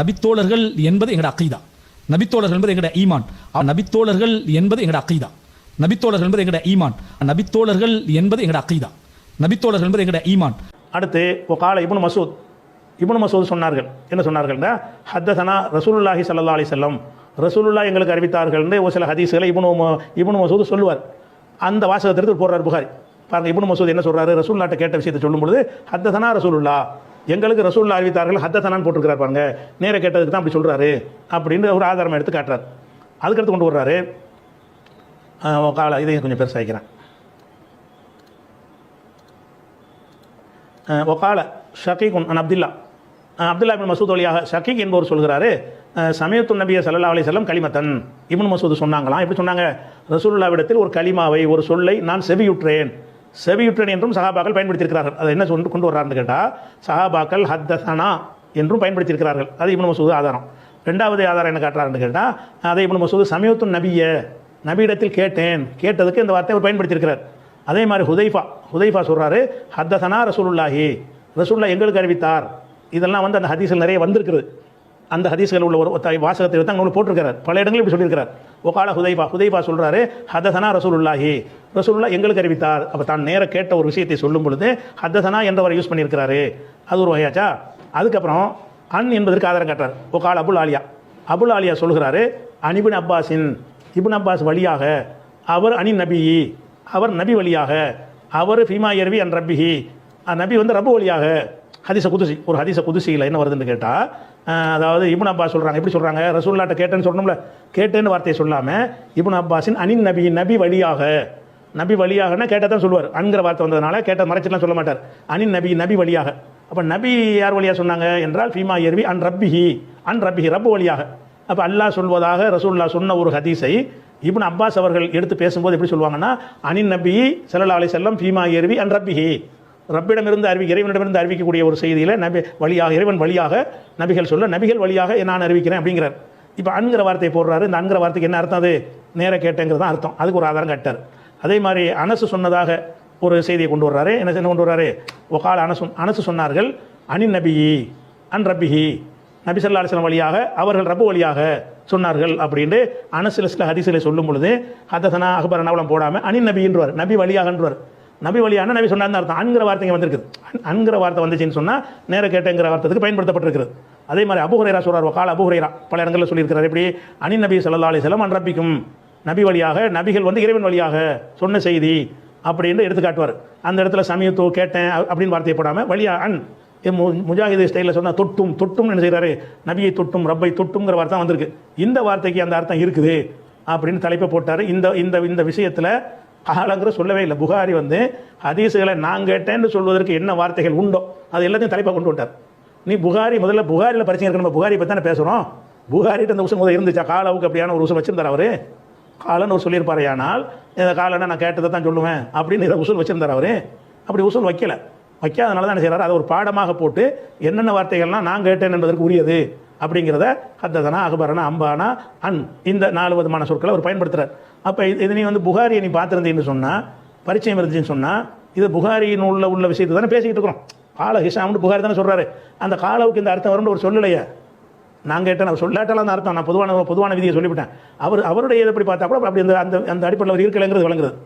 நபித்தோழர்கள் என்பது எங்களோட அக்கீதா நபித்தோழர்கள் என்பது எங்களோட ஈமான். நபித்தோழர்கள் என்பது எங்களோட அக்கீதா நபித்தோழர்கள் என்பது எங்களோட ஈமான். நபித்தோழர்கள் என்பது எங்களோட அக்கீதா நபித்தோழர்கள் என்பது எங்களோட ஈமான். அடுத்து கால இபுன் மசூத். இபுன் மசூத் சொன்னார்கள். என்ன சொன்னார்கள்னா ஹத்தசனா ரசூலுல்லாஹி சல்லா அலி செல்லம் ரசூலுல்லா எங்களுக்கு அறிவித்தார்கள்னு ஒரு சில ஹதீஸ்களை இபுன் இபுன் மசூத் சொல்லுவார். அந்த வாசகத்திற்கு போடுறார் புகாரி. பாருங்க இபுன் மசூத் என்ன சொல்றாரு? ரசூல்லாட்ட கேட்ட விஷயத்தை சொல்லும் பொழுது ஹத்தசனா ரசூலுல்லா எங்களுக்கு ரசூல்லா அறிவித்தார்கள் ஹத்தத்தனான் போட்டிருக்கிறார் பாருங்க. நேர கேட்டதுக்கு தான் அப்படி சொல்கிறாரு அப்படின்னு ஒரு ஆதாரம் எடுத்து காட்டுறார். அதுக்கடுத்து கொண்டு வர்றாரு. கால இதையும் கொஞ்சம் பெருசாக வைக்கிறேன். ஒகால ஷகீக் அன் அப்துல்லா. அப்துல்லா இபின் மசூத் வழியாக ஷகீக் என்பவர் சொல்கிறாரு சமயத்து நபிய சல்லா அலி செல்லம் களிமத்தன். இபின் மசூத் சொன்னாங்களாம். எப்படி சொன்னாங்க? ரசூல்லாவிடத்தில் ஒரு களிமாவை ஒரு சொல்லை நான் செவியுற்றேன். செவியுற்றன் என்றும் சஹாபாக்கள் பயன்படுத்தியிருக்கிறார்கள். அதை என்ன சொன்னு கொண்டு வர்றாருன்னு கேட்டால் சஹாபாக்கள் ஹத்தசனா என்றும் பயன்படுத்தியிருக்கிறார்கள். அது இப்னு மசூது ஆதாரம். ரெண்டாவது ஆதாரம் என்ன காட்டுறாருன்னு கேட்டால் அதை இப்னு மசூது சமயத்து நபிய நபியிடத்தில் கேட்டேன். கேட்டதுக்கு இந்த வார்த்தையை அவர் பயன்படுத்தியிருக்கிறார். அதே மாதிரி ஹுதைஃபா ஹுதைஃபா சொல்கிறாரு ஹத்தசனா ரசூலுல்லாஹி. ரசூல்லா எங்களுக்கு அறிவித்தார். இதெல்லாம் வந்து அந்த ஹதீஸில் நிறைய வந்திருக்குது அந்த ஹதீஸ்கள் உள்ள ஒரு ஒத்த வாசகத்தை தான் உங்களுக்கு போட்டிருக்கிறார். பல இடங்களில் இப்படி சொல்லியிருக்கிறார். ஒகால ஹுதைபா ஹுதைபா சொல்கிறாரு ஹதசனா ரசூலுல்லாஹி. ரசூலுல்லா எங்களுக்கு அறிவித்தார். அப்போ தான் நேர கேட்ட ஒரு விஷயத்தை சொல்லும் பொழுது ஹதசனா என்றவரை யூஸ் பண்ணியிருக்கிறாரு. அது ஒரு வகையாச்சா? அதுக்கப்புறம் அன் என்பதற்கு ஆதாரம் காட்டுறார். ஒகால் அபுல் ஆலியா. அபுல் ஆலியா சொல்கிறாரு அனிபின் அப்பாஸின். இபின் அப்பாஸ் வழியாக அவர் அனி நபி. அவர் நபி வழியாக. அவர் ஃபீமா எர்வி அன் ரப்பிஹி. நபி வந்து ரப்பு வழியாக. ஹதீச குதுசி. ஒரு ஹதீச குதிசியில் என்ன வருதுன்னு கேட்டால் அதாவது இபுன் அப்பா சொல்கிறாங்க எப்படி சொல்கிறாங்க ரசூல்லாட்ட கேட்டேன்னு சொல்லணும்ல கேட்டேன்னு வார்த்தையை சொல்லாமல் இபுன் அப்பாஸின் அனின் நபி நபி வழியாக நபி வழியாகனா கேட்டால் தான் சொல்லுவார். அன்கிற வார்த்தை வந்ததுனால கேட்ட மறைச்சிட்டுலாம் சொல்ல மாட்டார். அனின் நபி நபி வழியாக. அப்போ நபி யார் வழியாக சொன்னாங்க என்றால் ஃபீமா எர்வி அன் ரப்பிஹி அன் ரப்பிஹி ரப்பு வழியாக. அப்போ அல்லாஹ் சொல்வதாக ரசூல்லா சொன்ன ஒரு ஹதீஸை இப்னு அப்பாஸ் அவர்கள் எடுத்து பேசும்போது எப்படி சொல்லுவாங்கன்னா அனின் நபி ஸல்லல்லாஹு அலி செல்லம் ஃபீமா எர்வி அன் ரப்பிஹி. ரப்பிடமிருந்து அறிவி இறைவனிடமிருந்து அறிவிக்கக்கூடிய ஒரு செய்தியில் நபி வழியாக இறைவன் வழியாக நபிகள் சொல்ல நபிகள் வழியாக நான் அறிவிக்கிறேன் அப்படிங்கிறார். இப்போ அன்கிற வார்த்தையை போடுறாரு. இந்த அன்கிற வார்த்தைக்கு என்ன அர்த்தம் அது? நேர கேட்டேங்கிறது தான் அர்த்தம். அதுக்கு ஒரு ஆதாரம் கட்டார். அதே மாதிரி அனசு சொன்னதாக ஒரு செய்தியை கொண்டு வர்றாரு. என்ன என்ன கொண்டு வர்றாரு? ஒகால் அனசு அனசு சொன்னார்கள் அனின் நபியி அன் ரப்பிஹி. நபி ஸல்லல்லாஹு அலைஹி வழியாக அவர்கள் ரப்பு வழியாக சொன்னார்கள் அப்படின்ட்டு அனசில சில ஹதீஸில் சொல்லும் பொழுது ஹதசனா அகபர் நவலம் போடாமல் அனின் நபின்றவர் நபி வழியாகன்றவர். நபி வழியான நபி சொன்னார்னு அர்த்தம்? அன்கிற வார்த்தைங்க வந்திருக்குது. அன்- அன்கிற வார்த்தை வந்துச்சுன்னு சொன்னால் நேர கேட்டங்கிற வார்த்தைக்கு பயன்படுத்தப்பட்டிருக்கிறது. அதே மாதிரி அபுஹுரைரா சொல்கிறார் கால அபுஹுரைரா பல இடங்களில் சொல்லியிருக்கிறார். எப்படி? அனி நபி சல்லா அலி செல்லம் அன்ரப்பிக்கும் நபி வழியாக நபிகள் வந்து இறைவன் வழியாக சொன்ன செய்தி அப்படின்னு எடுத்து காட்டுவார். அந்த இடத்துல சமயத்தோ கேட்டேன் அப்படின்னு வார்த்தையை போடாமல் வழியா அன் மு- முஜாஹிது ஸ்டைலில் சொன்னால் தொட்டும் தொட்டும் என்ன செய்கிறாரு நபியை தொட்டும் ரப்பை தொட்டுங்கிற வார்த்தை வந்திருக்கு. இந்த வார்த்தைக்கு அந்த அர்த்தம் இருக்குது அப்படின்னு தலைப்பை போட்டார். இந்த இந்த இந்த விஷயத்தில் காலங்கிற சொல்லவே இல்லை. புகாரி வந்து ஹதீஸுகளை நான் கேட்டேன்னு சொல்வதற்கு என்ன வார்த்தைகள் உண்டோ அது எல்லாத்தையும் தலைப்பாக கொண்டு விட்டார் நீ புகாரி முதல்ல புகாரியில் பரிசு இருக்கு நம்ம புகாரி பற்றி தானே பேசுகிறோம் புகாரிட்ட இந்த உசம் முதல் இருந்துச்சா? காலாவுக்கு அப்படியான ஒரு உசம் வச்சிருந்தார் அவரு? காலன்னு ஒரு சொல்லியிருப்பார் ஆனால் இந்த காலன்னா நான் கேட்டதை தான் சொல்லுவேன் அப்படின்னு இதை உசூல் வச்சிருந்தார் அவரு? அப்படி உசூல் வைக்கல. வைக்காதனால தான் என்ன செய்கிறார் அதை ஒரு பாடமாக போட்டு என்னென்ன வார்த்தைகள்லாம் நான் கேட்டேன் என்பதற்கு உரியது. அப்படிங்கிறத ஹத்ததனா அகபரனா அம்பானா அன் இந்த நாலு விதமான சொற்களை அவர் பயன்படுத்துகிறார் அப்போ இது நீ வந்து புகாரியை நீ பார்த்துருந்தீன்னு சொன்னால் பரிச்சயம் இருந்துச்சுன்னு சொன்னால் இது புகாரியின் உள்ள உள்ள விஷயத்தை தானே பேசிக்கிட்டு இருக்கிறோம். கால ஹிஷாம்னு புகாரி தானே சொல்கிறாரு அந்த காலவுக்கு இந்த அர்த்தம் வரும்னு ஒரு சொல்லலையே. நான் கேட்டேன் அவர் சொல்லாட்டாலும் அந்த அர்த்தம். நான் பொதுவான பொதுவான விதியை சொல்லிவிட்டேன். அவர் அவருடைய இதை எப்படி பார்த்தா கூட அப்படி அந்த அந்த அந்த அடிப்படையில் அவர் இருக்கலைங்கிறது வழங்குறது